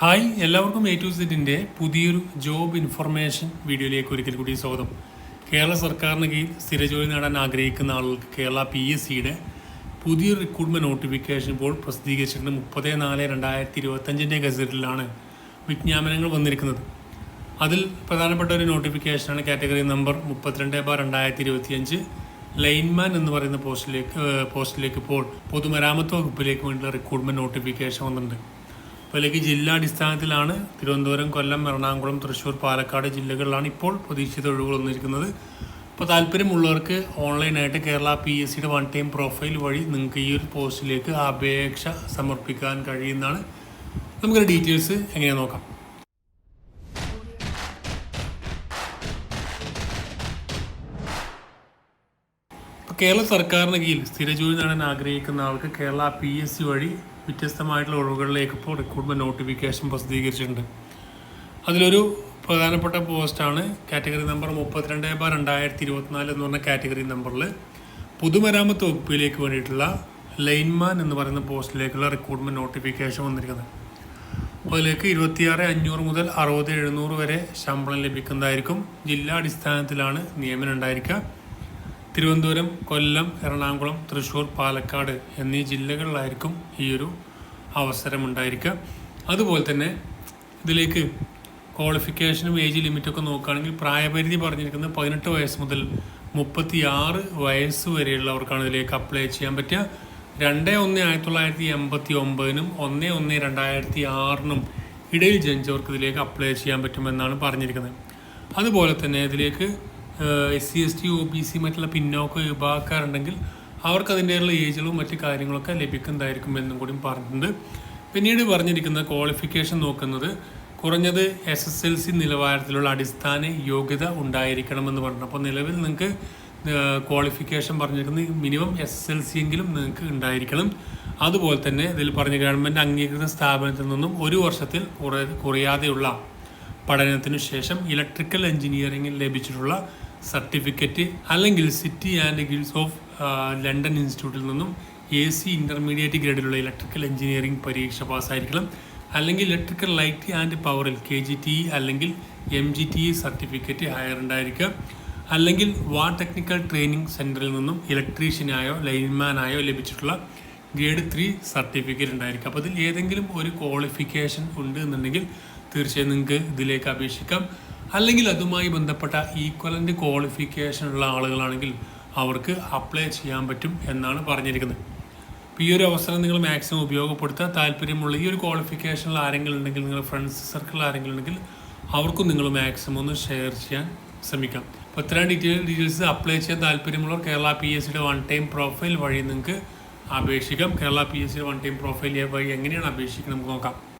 Hi എല്ലാവർക്കും A to സെറ്റിന്റെ പുതിയൊരു ജോബ് ഇൻഫർമേഷൻ വീഡിയോയിലേക്ക് ഒരിക്കൽ കൂടി സ്വാഗതം. കേരള സർക്കാരിന് കീഴിൽ സ്ഥിര ജോലി നേടാൻ ആഗ്രഹിക്കുന്ന ആളുകൾക്ക് കേരള പി എസ് സിയുടെ പുതിയൊരു റിക്രൂട്ട്മെന്റ് നോട്ടിഫിക്കേഷൻ ഇപ്പോൾ പ്രസിദ്ധീകരിച്ചിട്ടുണ്ട്. മുപ്പത് നാല് രണ്ടായിരത്തി ഇരുപത്തഞ്ചിന്റെ ഗസറ്റിലാണ് വിജ്ഞാപനങ്ങൾ വന്നിരിക്കുന്നത്. അതിൽ പ്രധാനപ്പെട്ട ഒരു നോട്ടിഫിക്കേഷനാണ് കാറ്റഗറി നമ്പർ മുപ്പത്തിരണ്ട് ബാർ രണ്ടായിരത്തി ഇരുപത്തിയഞ്ച് ലൈൻമാൻ എന്ന് പറയുന്ന പോസ്റ്റിലേക്ക് പോസ്റ്റിലേക്ക് ഇപ്പോൾ പൊതുമരാമത്ത് വകുപ്പിലേക്ക് വേണ്ടിയുള്ള റിക്രൂട്ട്മെന്റ് നോട്ടിഫിക്കേഷൻ വന്നിട്ടുണ്ട്. അപ്പോൾ ജില്ലാ അടിസ്ഥാനത്തിലാണ് തിരുവനന്തപുരം കൊല്ലം എറണാകുളം തൃശ്ശൂർ പാലക്കാട് ജില്ലകളിലാണ് ഇപ്പോൾ പ്രതീക്ഷിത ഒഴിവുകൾ വന്നിരിക്കുന്നത്. അപ്പോൾ താല്പര്യമുള്ളവർക്ക് ഓൺലൈനായിട്ട് കേരള പി എസ് സിയുടെ വൺ ടൈം പ്രൊഫൈൽ വഴി നിങ്ങൾക്ക് ഈ ഒരു പോസ്റ്റിലേക്ക് അപേക്ഷ സമർപ്പിക്കാൻ കഴിയുന്നതാണ്. നമുക്കൊരു ഡീറ്റെയിൽസ് എങ്ങനെ നോക്കാം. കേരള സർക്കാരിന് കീഴിൽ സ്ഥിരജോലി നേടാൻ ആഗ്രഹിക്കുന്ന ആൾക്ക് കേരള പി എസ് സി വഴി വ്യത്യസ്തമായിട്ടുള്ള ഒഴിവുകളിലേക്ക് ഇപ്പോൾ റിക്രൂട്ട്മെന്റ് നോട്ടിഫിക്കേഷൻ പ്രസിദ്ധീകരിച്ചിട്ടുണ്ട്. അതിലൊരു പ്രധാനപ്പെട്ട പോസ്റ്റാണ് കാറ്റഗറി നമ്പർ മുപ്പത്തിരണ്ട് ബാർ രണ്ടായിരത്തി ഇരുപത്തിനാല് എന്ന് പറഞ്ഞ കാറ്റഗറി നമ്പറിൽ പൊതുമരാമത്ത് വകുപ്പിലേക്ക് വേണ്ടിയിട്ടുള്ള ലൈൻമാൻ എന്ന് പറയുന്ന പോസ്റ്റിലേക്കുള്ള റിക്രൂട്ട്മെന്റ് നോട്ടിഫിക്കേഷൻ വന്നിരിക്കുന്നത്. അതിലേക്ക് ഇരുപത്തിയാറ് അഞ്ഞൂറ് മുതൽ അറുപത് എഴുന്നൂറ് വരെ ശമ്പളം ലഭിക്കുന്നതായിരിക്കും. ജില്ലാ അടിസ്ഥാനത്തിലാണ് നിയമനം ഉണ്ടായിരിക്കുക. തിരുവനന്തപുരം കൊല്ലം എറണാകുളം തൃശ്ശൂർ പാലക്കാട് എന്നീ ജില്ലകളിലായിരിക്കും ഈ ഒരു അവസരം ഉണ്ടായിരിക്കുക അതുപോലെ തന്നെ ഇതിലേക്ക് ക്വാളിഫിക്കേഷനും ഏജ് ലിമിറ്റൊക്കെ നോക്കുകയാണെങ്കിൽ പ്രായപരിധി പറഞ്ഞിരിക്കുന്നത് പതിനെട്ട് വയസ്സ് മുതൽ മുപ്പത്തി ആറ് വയസ്സ് വരെയുള്ളവർക്കാണ് ഇതിലേക്ക് അപ്ലൈ ചെയ്യാൻ പറ്റുക. രണ്ട് ഒന്ന് ആയിരത്തി തൊള്ളായിരത്തി എൺപത്തി ഒമ്പതിനും ഒന്ന് ഒന്ന് രണ്ടായിരത്തി ആറിനും ഇടയിൽ ജനിച്ചവർക്ക് ഇതിലേക്ക് അപ്ലൈ ചെയ്യാൻ പറ്റുമെന്നാണ് പറഞ്ഞിരിക്കുന്നത്. അതുപോലെ തന്നെ ഇതിലേക്ക് S C S T O B C മറ്റുള്ള പിന്നോക്ക വിഭാഗക്കാരുണ്ടെങ്കിൽ അവർക്ക് അതിന്റെയുള്ള ഏജുകളും മറ്റ് കാര്യങ്ങളൊക്കെ ലഭിക്കുന്നതായിരിക്കും എന്നും കൂടി പറഞ്ഞിട്ടുണ്ട്. പിന്നീട് പറഞ്ഞിരിക്കുന്ന ക്വാളിഫിക്കേഷൻ നോക്കുന്നത് കുറഞ്ഞത് എസ് എസ് എൽ സി നിലവാരത്തിലുള്ള അടിസ്ഥാന യോഗ്യത ഉണ്ടായിരിക്കണമെന്ന് പറഞ്ഞു അപ്പോൾ നിലവിൽ നിങ്ങൾക്ക് ക്വാളിഫിക്കേഷൻ പറഞ്ഞിരിക്കുന്നത് minimum S S L C എങ്കിലും നിങ്ങൾക്ക് ഉണ്ടായിരിക്കണം. അതുപോലെ തന്നെ ഇതിൽ പറഞ്ഞ ഗവൺമെന്റ് അംഗീകൃത സ്ഥാപനത്തിൽ നിന്നും ഒരു വർഷത്തിൽ കുറ കുറയാതെയുള്ള പഠനത്തിനു ശേഷം ഇലക്ട്രിക്കൽ എഞ്ചിനീയറിംഗിൽ ലഭിച്ചിട്ടുള്ള സർട്ടിഫിക്കറ്റ് അല്ലെങ്കിൽ city and guilds of London ഇൻസ്റ്റിറ്റ്യൂട്ടിൽ നിന്നും എ സി ഇന്റർമീഡിയറ്റ് ഗ്രേഡിലുള്ള ഇലക്ട്രിക്കൽ എഞ്ചിനീയറിംഗ് പരീക്ഷ പാസ്സായിരിക്കണം. അല്ലെങ്കിൽ ഇലക്ട്രിക്കൽ ലൈറ്റ് ആൻഡ് പവറിൽ കെ ജി ടി അല്ലെങ്കിൽ M G T certificate higher ഉണ്ടായിരിക്കുക അല്ലെങ്കിൽ വാർ ടെക്നിക്കൽ ട്രെയിനിങ് സെന്ററിൽ നിന്നും ഇലക്ട്രീഷ്യനായോ ലൈൻമാനായോ ലഭിച്ചിട്ടുള്ള ഗ്രേഡ് ത്രീ സർട്ടിഫിക്കറ്റ് ഉണ്ടായിരിക്കും. അപ്പോൾ ഇതിൽ ഏതെങ്കിലും ഒരു ക്വാളിഫിക്കേഷൻ ഉണ്ട് എന്നുണ്ടെങ്കിൽ തീർച്ചയായും നിങ്ങൾക്ക് ഇതിലേക്ക് അപേക്ഷിക്കാം. അല്ലെങ്കിൽ അതുമായി ബന്ധപ്പെട്ട ഈക്വലന്റ് ക്വാളിഫിക്കേഷൻ ഉള്ള ആളുകളാണെങ്കിൽ അവർക്ക് അപ്ലൈ ചെയ്യാൻ പറ്റും എന്നാണ് പറഞ്ഞിരിക്കുന്നത്. അപ്പോൾ ഈ ഒരു അവസരം നിങ്ങൾ മാക്സിമം ഉപയോഗപ്പെടുത്താൻ താല്പര്യമുള്ള ഈ ഒരു ക്വാളിഫിക്കേഷനിൽ ആരെങ്കിലും ഉണ്ടെങ്കിൽ നിങ്ങളുടെ ഫ്രണ്ട്സ് സർക്കിളിൽ ആരെങ്കിലും ഉണ്ടെങ്കിൽ അവർക്കും നിങ്ങൾ മാക്സിമം ഒന്ന് ഷെയർ ചെയ്യാൻ ശ്രമിക്കാം. അപ്പോൾ ഇത്രയും ഡീറ്റെയിൽ ഡീറ്റെയിൽസ് അപ്ലൈ ചെയ്യാൻ താല്പര്യമുള്ളവർ കേരള പി എസ് സിയുടെ വൺ ടൈം പ്രൊഫൈൽ വഴി നിങ്ങൾക്ക് അപേക്ഷിക്കാം. കേരള പി എസ് സിയുടെ വൺ ടൈം പ്രൊഫൈൽ വഴി എങ്ങനെയാണ് അപേക്ഷിക്കുന്നത് നമുക്ക് നോക്കാം.